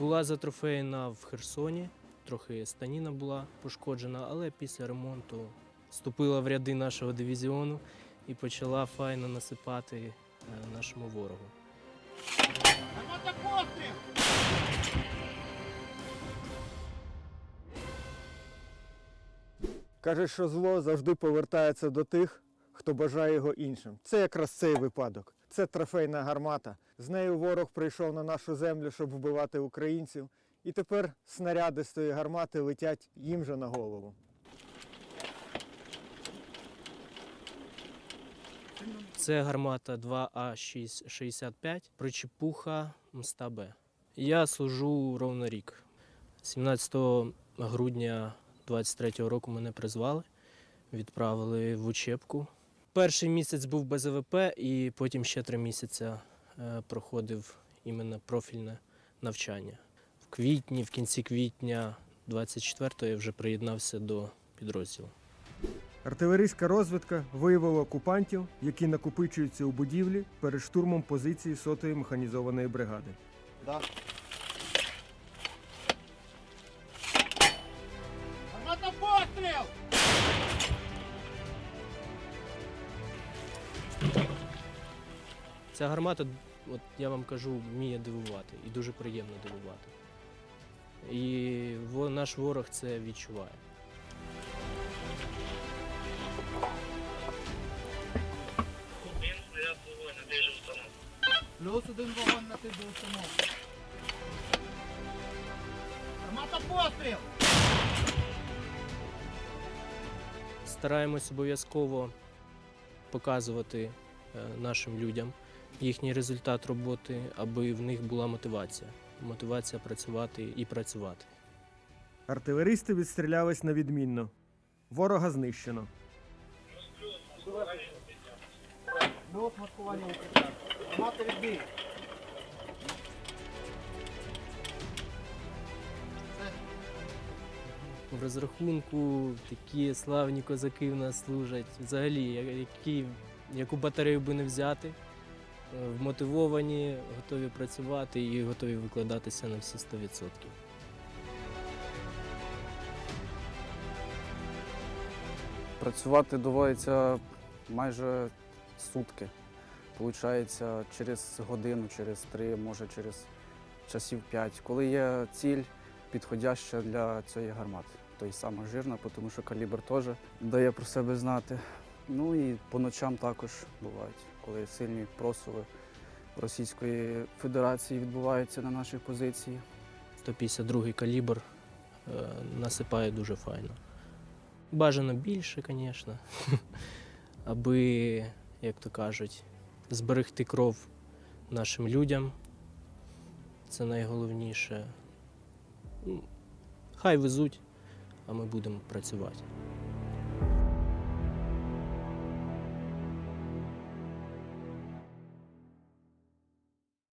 Була затрофеєна в Херсоні, трохи станіна була пошкоджена, але після ремонту вступила в ряди нашого дивізіону і почала файно насипати е, нашому ворогу. Каже, що зло завжди повертається до тих, хто бажає його іншим. Це якраз цей випадок. Це трофейна гармата. З нею ворог прийшов на нашу землю, щоб вбивати українців. І тепер снаряди з тої гармати летять їм же на голову. Це гармата 2А65, причепуха Мста Б. Я служу ровно рік. 17 грудня 23-го року мене призвали, відправили в учебку. Перший місяць був без АВП, і потім ще три місяці е, проходив іменно профільне навчання. В квітні, в кінці квітня 24-го я вже приєднався до підрозділу. Артилерійська розвідка виявила окупантів, які накопичуються у будівлі перед штурмом позиції сотої механізованої бригади. Гармата Ця гармата, от я вам кажу, вміє дивувати і дуже приємно дивувати. І во- наш ворог це відчуває. Один снаряд вогонь на тій же установці. Плюс один вогонь на тиду установку. Гармата постріл! Стараємось обов'язково показувати е, нашим людям їхній результат роботи, аби в них була мотивація. Мотивація працювати і працювати. Артилеристи відстрілялись на відмінно. Ворога знищено. Маскування укриття. Відбій. В розрахунку такі славні козаки в нас служать. Взагалі, які, яку батарею би не взяти, вмотивовані, готові працювати і готові викладатися на всі 100%. Працювати доводиться майже сутки. Получається через годину, через три, може через часів п'ять. Коли є ціль підходяща для цієї гармати. Тобто саме жирна, тому що калібр теж дає про себе знати. Ну і по ночам також бувають, коли сильні просуви Російської Федерації відбуваються на нашій позиції. 152 калібр е, насипає дуже файно. Бажано більше, звісно, аби, як то кажуть, зберегти кров нашим людям. Це найголовніше. Хай везуть, а ми будемо працювати.